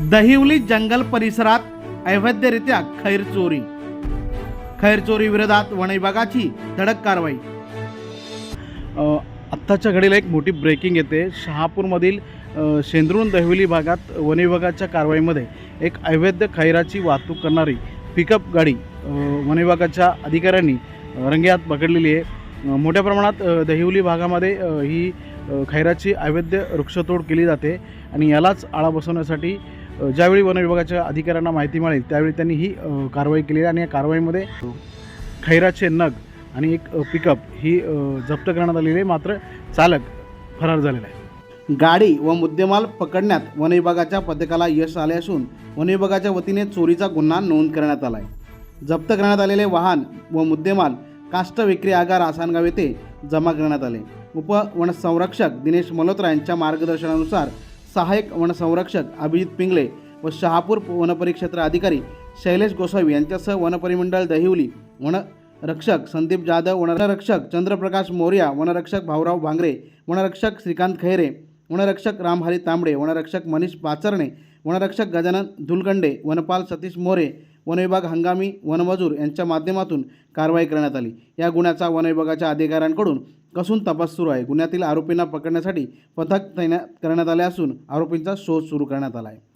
दहिवली जंगल परिसरात अवैधरित्या खैर चोरी. खैर चोरी विरोधात वन विभागाची धडक कारवाई. आत्ताच्या घडीला एक मोठी ब्रेकिंग येते. शहापूरमधील शेंद्रून दहिवली भागात वन विभागाच्या कारवाईमध्ये एक अवैध खैराची वाहतूक करणारी पिकअप गाडी वन विभागाच्या अधिकाऱ्यांनी रंगेहात पकडलेली आहे. मोठ्या प्रमाणात दहिवली भागामध्ये ही खैराची अवैध वृक्षतोड केली जाते आणि यालाच आळा बसवण्यासाठी ज्यावेळी वन विभागाच्या अधिकाऱ्यांना माहिती मिळेल त्यावेळी त्यांनी ही कारवाई केली आणि या कारवाईमध्ये खैराचे नग आणि एक पिकअप ही जप्त करण्यात आलेली आहे. मात्र चालक फरार झालेला आहे. गाडी व मुद्देमाल पकडण्यात वन विभागाच्या पथकाला यश आले असून वन विभागाच्या वतीने चोरीचा गुन्हा नोंद करण्यात आला आहे जप्त करण्यात आलेले वाहन व मुद्देमाल काष्ट विक्री आगार आसानगाव येथे जमा करण्यात आले. उपवनसंरक्षक दिनेश मल्होत्रा यांच्या मार्गदर्शनानुसार सहाय्यक वनसंरक्षक अभिजित पिंगळे व शहापूर वनपरिक्षेत्र अधिकारी शैलेश गोसावी यांच्यासह वनपरिमंडळ दहिवली वन रक्षक संदीप जाधव वनरक्षक चंद्रप्रकाश मोर्या वनरक्षक भाऊराव भांगरे वनरक्षक श्रीकांत खैरे वनरक्षक रामहरी तांबडे वनरक्षक मनीष पाचरणे वनरक्षक गजानन धुलगंडे वनपाल सतीश मोरे वनविभाग हंगामी वनमजूर यांच्या माध्यमातून कारवाई करण्यात आली. या गुन्ह्याचा वनविभागाच्या अधिकाऱ्यांकडून कसून तपास सुरू आहे. गुन्ह्यातील आरोपींना पकडण्यासाठी पथक तैनात करण्यात आले असून आरोपींचा शोध सुरू करण्यात आला आहे.